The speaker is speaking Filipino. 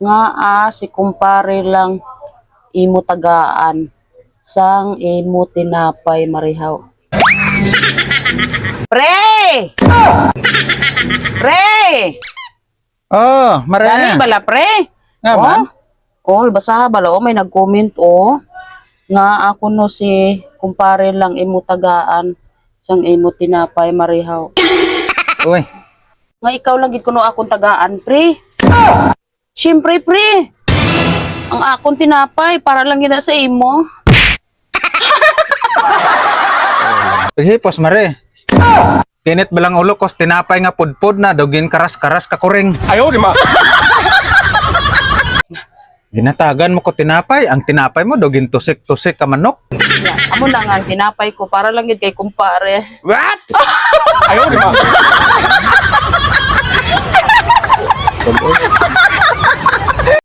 nga ah, si kumpare lang imo tagaan sang imo tinapay marihaw. Pre! Pre! Oh, Dali mare. bala pre? Nga man? Oh, oh basa bala oh may nag-comment oh nga ako no si kumpare lang imo tagaan sang imo tinapay marihaw. Uy, Nga ikaw lang gid kuno akong tagaan, pre. Siyempre, pre. Ang akong tinapay para lang gina sa imo. hipos mare. Kinit balang ulo kos tinapay nga pudpud na dugin karas-karas ka kuring. Ayaw, di ma. Ginatagan mo ko tinapay, ang tinapay mo dugin tusik-tusik ka manok. Ya, amo lang ang tinapay ko para lang gid kay kumpare. What? Ayaw, di ma.